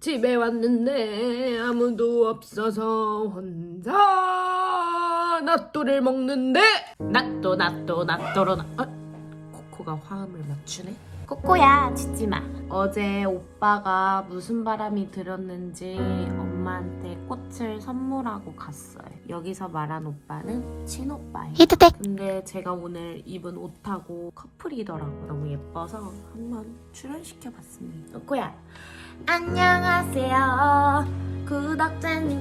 집에 왔는데 아무도 없어서 혼자 낫또를 먹는데 낫또 낫또 낫또로 나 어? 코코가 화음을 맞추네 코코야 짖지마 어제 오빠가 무슨 바람이 들었는지 엄마한테 꽃을 선물하고 갔어요 여기서 말한 오빠는 친오빠예요 히트텍 근데 제가 오늘 입은 옷하고 커플이더라고요. 너무 예뻐서 한번 출연시켜봤습니다. 코야 안녕하세요. 구독자님.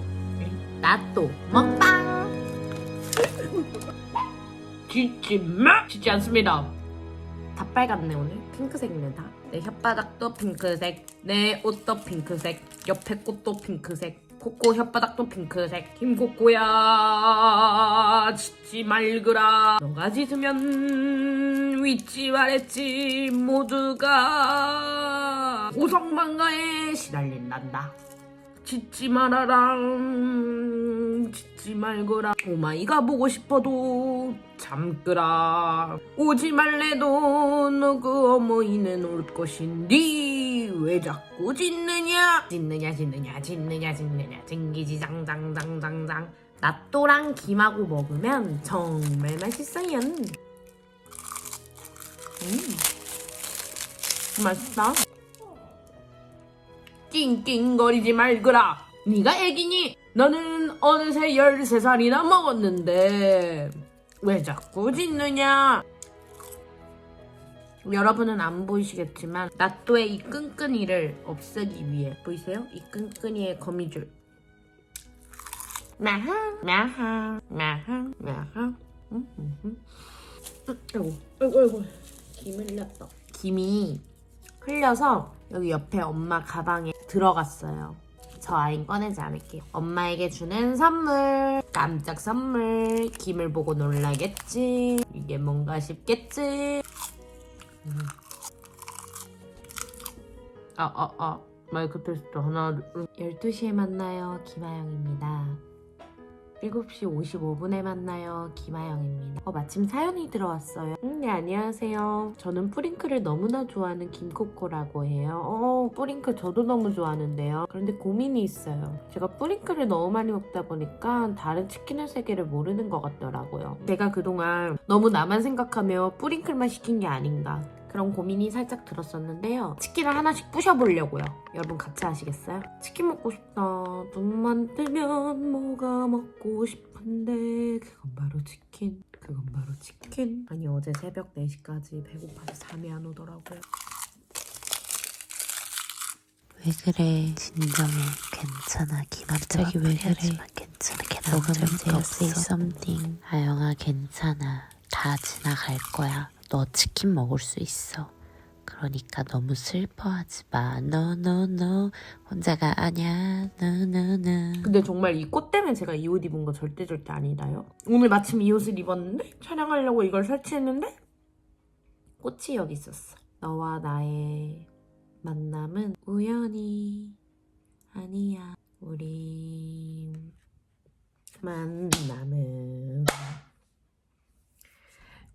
나또 먹방. 짖지 마! 짖지 않습니다. 다 빨갛네 오늘. 핑크색이네 다. 내 혓바닥도 핑크색. 내 옷도 핑크색. 옆에 꽃도 핑크색. 코코 혓바닥도 핑크색. 김코코야 짖지 말거라. 너가 짖으면 위치 아래치 모두가 오성망가에 시달린단다. 짖지 말아라 짖지 말거라. 오마이가 보고 싶어도 참거라. 오지 말래도 너그 어머니는 올 것인디. 왜 자꾸 짖느냐? 짖느냐 짖느냐 짖느냐 짖느냐. 징기지 장장장장장. 낫또랑 김하고 먹으면 정말 맛있어요. 음. 맛있다. 낑낑거리지 말거라. 네가 애기니? 너는 어느새 13살이나 먹었는데 왜 자꾸 짖느냐? 여러분은 안 보이시겠지만 나또의 이 끈끈이를 없애기 위해 보이세요? 이 끈끈이의 거미줄 마하 음, 음, 음. 흘렸다 김이 흘려서 여기 옆에 엄마 가방에 들어갔어요. 저 아이는 꺼내지 않을게요. 엄마에게 주는 선물, 깜짝 선물, 김을 보고 놀라겠지. 이게 뭔가 싶겠지. 음. 아, 아, 아. 마이크 테스트 하나, 둘. 12시에 만나요. 김아영입니다. 7시 55분에 만나요. 김아영입니다. 어, 마침 사연이 들어왔어요. 음, 네, 안녕하세요. 저는 뿌링클을 너무나 좋아하는 김코코라고 해요. 어, 뿌링클 저도 너무 좋아하는데요. 그런데 고민이 있어요. 제가 뿌링클을 너무 많이 먹다 보니까 다른 치킨의 세계를 모르는 것 같더라고요. 제가 그동안 너무 나만 생각하며 뿌링클만 시킨 게 아닌가. 그런 고민이 살짝 들었었는데요. 치킨을 하나씩 부셔보려고요. 여러분 같이 하시겠어요? 치킨 먹고 싶다. 눈만 뜨면 뭐가 먹고 싶은데 그건 바로 치킨. 그건 바로 치킨. 아니 어제 새벽 4시까지 배고파서 잠이 안 오더라고요. 왜 그래 진정해 괜찮아 갑자기 왜 그래 괜찮아 너가 문제야 say something 아영아 괜찮아 다 지나갈 거야 너 치킨 먹을 수 있어 그러니까 너무 슬퍼하지 마 no no 혼자가 아니야 no no 근데 정말 이 꽃 때문에 제가 이 옷 입은 거 절대 절대 아니다요. 오늘 마침 이 옷을 입었는데 촬영하려고 이걸 설치했는데 꽃이 여기 있었어. 너와 나의 만남은 우연이 아니야. 우리 만남은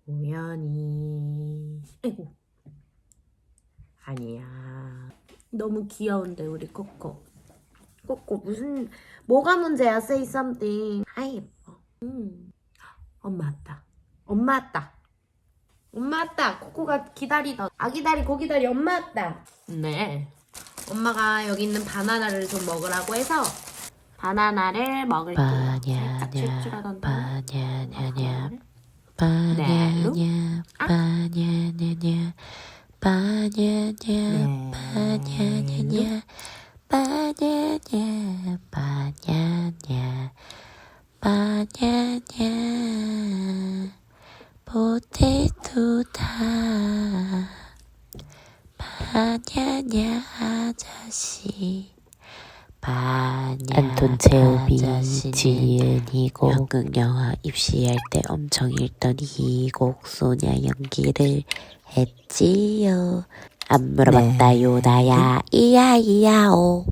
우연이 아이고 아니야. 너무 귀여운데 우리 코코. 꼬꼬 무슨 뭐가 문제야? Say something. 아이 예뻐. 음. 엄마 왔다. 엄마 왔다. 엄마 왔다. 코코가 기다리던 아기 다리 고기 다리 엄마 왔다. 네. 엄마가 여기 있는 바나나를 좀 먹으라고 해서 바나나를 먹을게요. 살짝 바냐냐 출출하던 바냐냐냐 바냐냐 아. 바냐냐냐 바냐냐 네. 바냐냐냐 바냐냐 바냐냐 바냐냐 포테토다 바냐냐 아저씨 안톤 체오비 지은이고 연극 영화 입시할 때 엄청 읽던 이 곡 소냐 연기를 했지요. 안 물어봤다요 나야. 이야 이야오